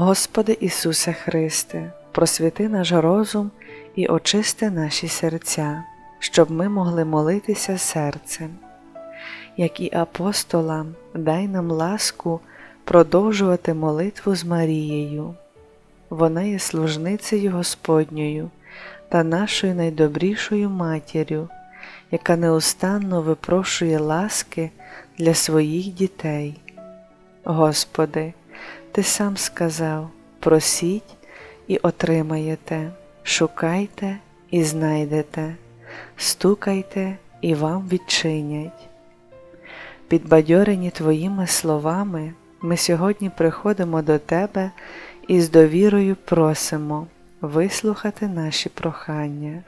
Господи Ісусе Христе, просвіти наш розум і очисти наші серця, щоб ми могли молитися серцем. Як і апостолам, дай нам ласку продовжувати молитву з Марією. Вона є служницею Господньою та нашою найдобрішою матір'ю, яка неустанно випрошує ласки для своїх дітей. Господи, Ти сам сказав: просіть і отримаєте, шукайте і знайдете, стукайте і вам відчинять. Підбадьорені Твоїми словами, ми сьогодні приходимо до Тебе і з довірою просимо вислухати наші прохання.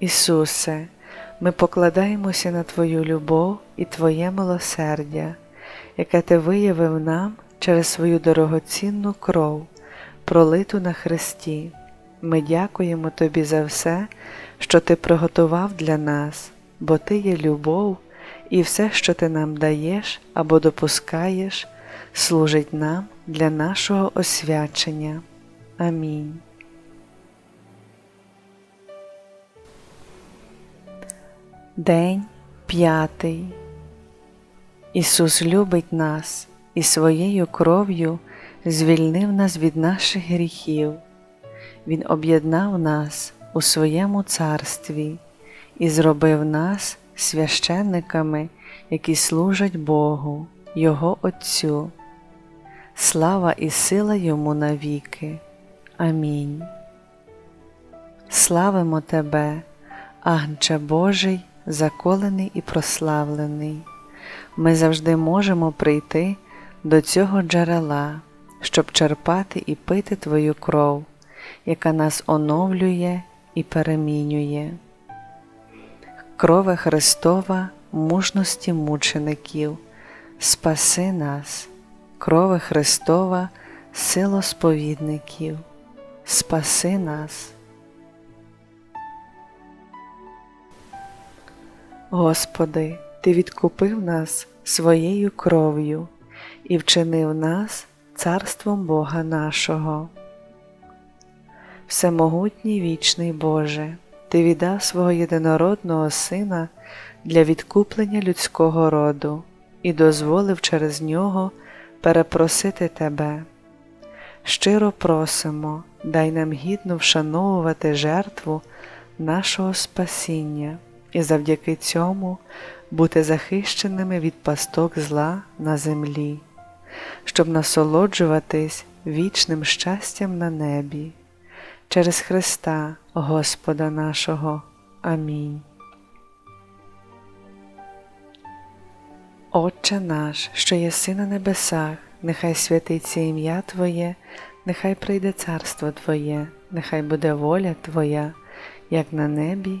Ісусе, ми покладаємося на Твою любов і Твоє милосердя, яке Ти виявив нам через свою дорогоцінну кров, пролиту на Христі. Ми дякуємо Тобі за все, що Ти приготував для нас, бо Ти є любов, і все, що Ти нам даєш або допускаєш, служить нам для нашого освячення. Амінь. День п'ятий. Ісус любить нас і своєю кров'ю звільнив нас від наших гріхів. Він об'єднав нас у своєму царстві і зробив нас священниками, які служать Богу, Його Отцю. Слава і сила Йому навіки. Амінь. Славимо Тебе, Агнче Божий, заколений і прославлений. Ми завжди можемо прийти до цього джерела, щоб черпати і пити Твою кров, яка нас оновлює і перемінює. Крове Христова мужності мучеників, спаси нас, крове Христова, сило сповідників, спаси нас. Господи, Ти відкупив нас своєю кров'ю і вчинив нас царством Бога нашого. Всемогутній вічний Боже, Ти віддав свого єдинородного Сина для відкуплення людського роду і дозволив через нього перепросити Тебе. Щиро просимо, дай нам гідно вшановувати жертву нашого спасіння і завдяки цьому бути захищеними від пасток зла на землі, щоб насолоджуватись вічним щастям на небі, через Христа Господа нашого. Амінь. Отче наш, що єси на небесах, нехай святиться ім'я Твоє, нехай прийде царство Твоє, нехай буде воля Твоя, як на небі,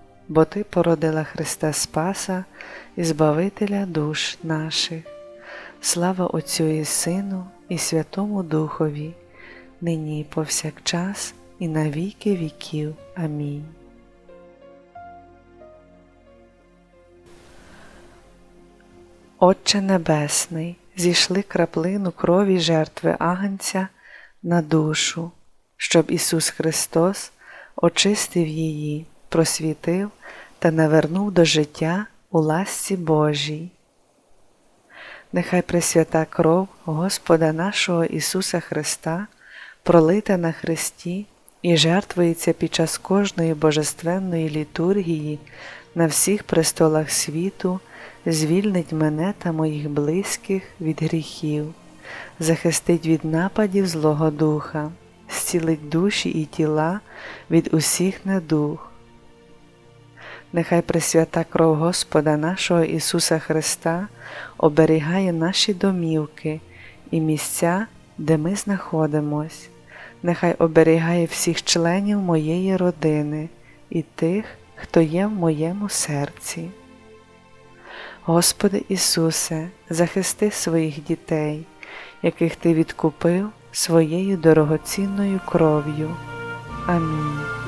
бо Ти породила Христа Спаса і Збавителя душ наших. Слава Отцю і Сину, і Святому Духові, нині і повсякчас, і на віки віків. Амінь. Отче Небесний, зійшли краплину крові жертви Агнця на душу, щоб Ісус Христос очистив її, просвітив та навернув до життя у ласці Божій. Нехай Пресвята кров Господа нашого Ісуса Христа, пролита на Христі і жертвується під час кожної божественної літургії на всіх престолах світу, звільнить мене та моїх близьких від гріхів, захистить від нападів Злого Духа, зцілить душі і тіла від усіх недух Нехай Пресвята кров Господа нашого Ісуса Христа оберігає наші домівки і місця, де ми знаходимось. Нехай оберігає всіх членів моєї родини і тих, хто є в моєму серці. Господи Ісусе, захисти своїх дітей, яких Ти відкупив своєю дорогоцінною кров'ю. Амінь.